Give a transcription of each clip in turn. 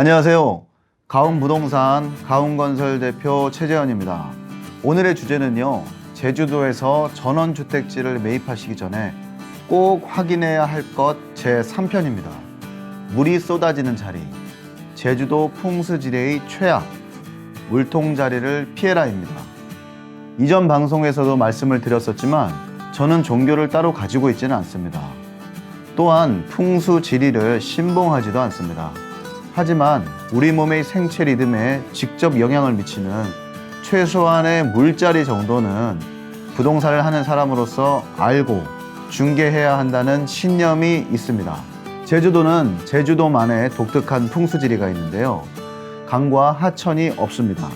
안녕하세요. 가운부동산 가운건설 대표 최재현입니다. 오늘의 주제는요. 제주도에서 전원주택지를 매입하시기 전에 꼭 확인해야 할 것 제3편입니다. 물이 쏟아지는 자리, 제주도 풍수지대의 최악, 물통자리를 피해라입니다. 이전 방송에서도 말씀을 드렸었지만 저는 종교를 따로 가지고 있지는 않습니다. 또한 풍수지리를 신봉하지도 않습니다. 하지만 우리 몸의 생체 리듬에 직접 영향을 미치는 최소한의 물자리 정도는 부동산을 하는 사람으로서 알고 중개해야 한다는 신념이 있습니다. 제주도는 제주도만의 독특한 풍수지리가 있는데요. 강과 하천이 없습니다.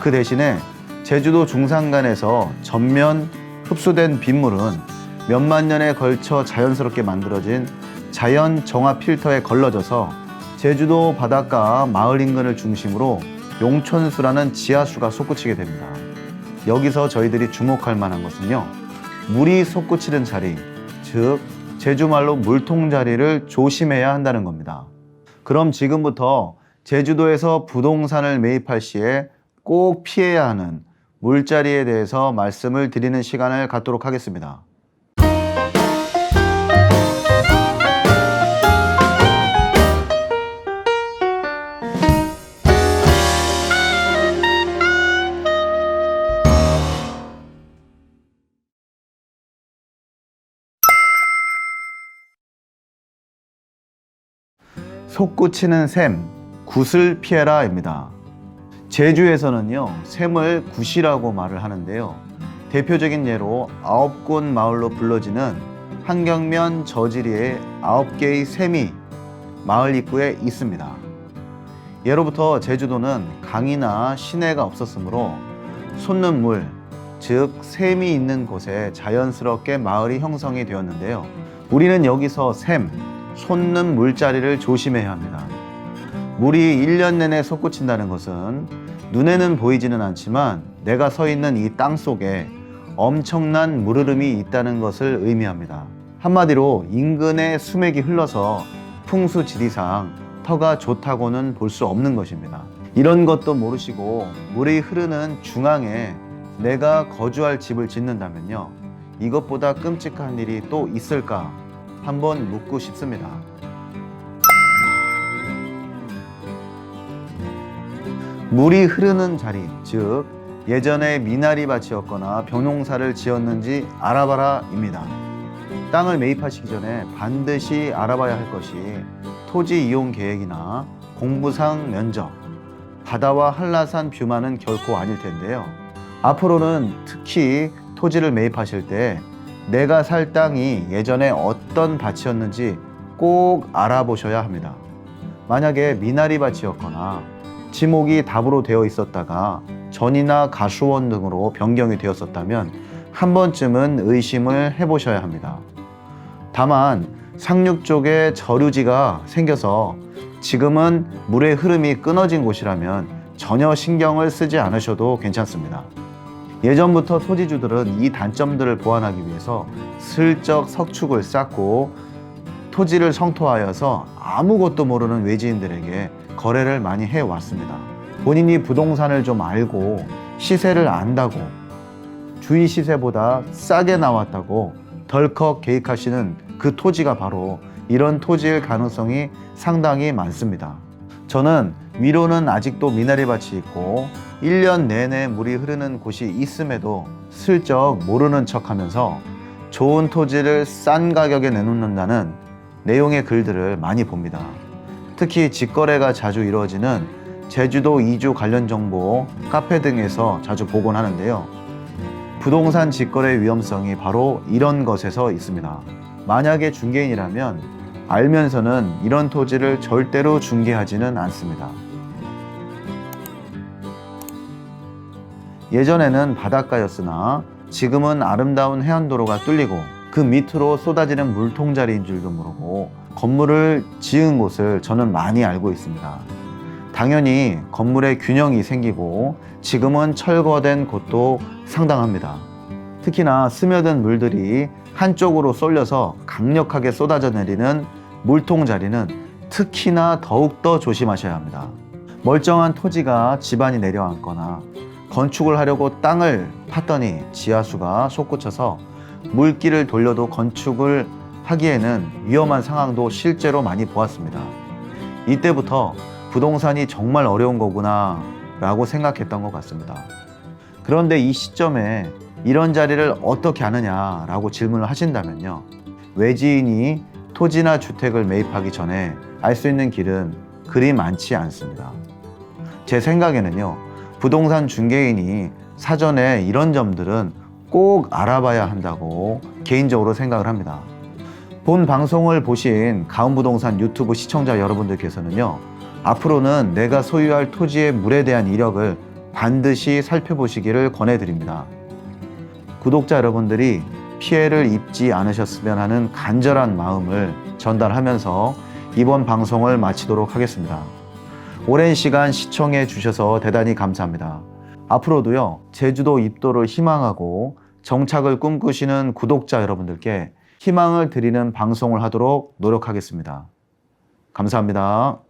그 대신에 제주도 중산간에서 전면 흡수된 빗물은 몇만 년에 걸쳐 자연스럽게 만들어진 자연 정화 필터에 걸러져서 제주도 바닷가 마을 인근을 중심으로 용촌수라는 지하수가 솟구치게 됩니다. 여기서 저희들이 주목할 만한 것은요. 물이 솟구치는 자리, 즉 제주말로 물통 자리를 조심해야 한다는 겁니다. 그럼 지금부터 제주도에서 부동산을 매입할 시에 꼭 피해야 하는 물자리에 대해서 말씀을 드리는 시간을 갖도록 하겠습니다. 솟구치는 샘, 굿을 피해라입니다. 제주에서는요, 샘을 굿이라고 말을 하는데요. 대표적인 예로 아홉 곳 마을로 불러지는 한경면 저지리에 아홉 개의 샘이 마을 입구에 있습니다. 예로부터 제주도는 강이나 시내가 없었으므로 솟는 물, 즉 샘이 있는 곳에 자연스럽게 마을이 형성이 되었는데요. 우리는 여기서 샘, 솟는 물자리를 조심해야 합니다. 물이 1년 내내 솟구친다는 것은 눈에는 보이지는 않지만 내가 서 있는 이 땅 속에 엄청난 물흐름이 있다는 것을 의미합니다. 한마디로 인근에 수맥이 흘러서 풍수 지리상 터가 좋다고는 볼 수 없는 것입니다. 이런 것도 모르시고 물이 흐르는 중앙에 내가 거주할 집을 짓는다면요. 이것보다 끔찍한 일이 또 있을까 한번 묻고 싶습니다. 물이 흐르는 자리, 즉 예전에 미나리 밭이었거나 벼농사를 지었는지 알아봐라입니다. 땅을 매입하시기 전에 반드시 알아봐야 할 것이 토지 이용 계획이나 공부상 면적, 바다와 한라산 뷰만은 결코 아닐 텐데요. 앞으로는 특히 토지를 매입하실 때 내가 살 땅이 예전에 어떤 밭이었는지 꼭 알아보셔야 합니다. 만약에 미나리 밭이었거나 지목이 답으로 되어 있었다가 전이나 가수원 등으로 변경이 되었었다면 한 번쯤은 의심을 해보셔야 합니다. 다만 상륙 쪽에 저류지가 생겨서 지금은 물의 흐름이 끊어진 곳이라면 전혀 신경을 쓰지 않으셔도 괜찮습니다. 예전부터 토지주들은 이 단점들을 보완하기 위해서 슬쩍 석축을 쌓고 토지를 성토하여서 아무것도 모르는 외지인들에게 거래를 많이 해왔습니다. 본인이 부동산을 좀 알고 시세를 안다고 주위 시세보다 싸게 나왔다고 덜컥 계획하시는 그 토지가 바로 이런 토지일 가능성이 상당히 많습니다. 저는 위로는 아직도 미나리 밭이 있고 1년 내내 물이 흐르는 곳이 있음에도 슬쩍 모르는 척 하면서 좋은 토지를 싼 가격에 내놓는다는 내용의 글들을 많이 봅니다. 특히 직거래가 자주 이루어지는 제주도 이주 관련 정보 카페 등에서 자주 보곤 하는데요. 부동산 직거래 위험성이 바로 이런 것에서 있습니다. 만약에 중개인이라면 알면서는 이런 토지를 절대로 중개하지는 않습니다. 예전에는 바닷가였으나 지금은 아름다운 해안도로가 뚫리고 그 밑으로 쏟아지는 물통자리인 줄도 모르고 건물을 지은 곳을 저는 많이 알고 있습니다. 당연히 건물에 균형이 생기고 지금은 철거된 곳도 상당합니다. 특히나 스며든 물들이 한쪽으로 쏠려서 강력하게 쏟아져 내리는 물통 자리는 특히나 더욱더 조심하셔야 합니다. 멀쩡한 토지가 집안이 내려앉거나 건축을 하려고 땅을 팠더니 지하수가 솟구쳐서 물길을 돌려도 건축을 하기에는 위험한 상황도 실제로 많이 보았습니다. 이때부터 부동산이 정말 어려운 거구나 라고 생각했던 것 같습니다. 그런데 이 시점에 이런 자리를 어떻게 하느냐 라고 질문을 하신다면요. 외지인이 토지나 주택을 매입하기 전에 알 수 있는 길은 그리 많지 않습니다. 제 생각에는요, 부동산 중개인이 사전에 이런 점들은 꼭 알아봐야 한다고 개인적으로 생각을 합니다. 본 방송을 보신 가은부동산 유튜브 시청자 여러분들께서는요, 앞으로는 내가 소유할 토지의 물에 대한 이력을 반드시 살펴보시기를 권해드립니다. 구독자 여러분들이 피해를 입지 않으셨으면 하는 간절한 마음을 전달하면서 이번 방송을 마치도록 하겠습니다. 오랜 시간 시청해 주셔서 대단히 감사합니다. 앞으로도요, 제주도 입도를 희망하고 정착을 꿈꾸시는 구독자 여러분들께 희망을 드리는 방송을 하도록 노력하겠습니다. 감사합니다.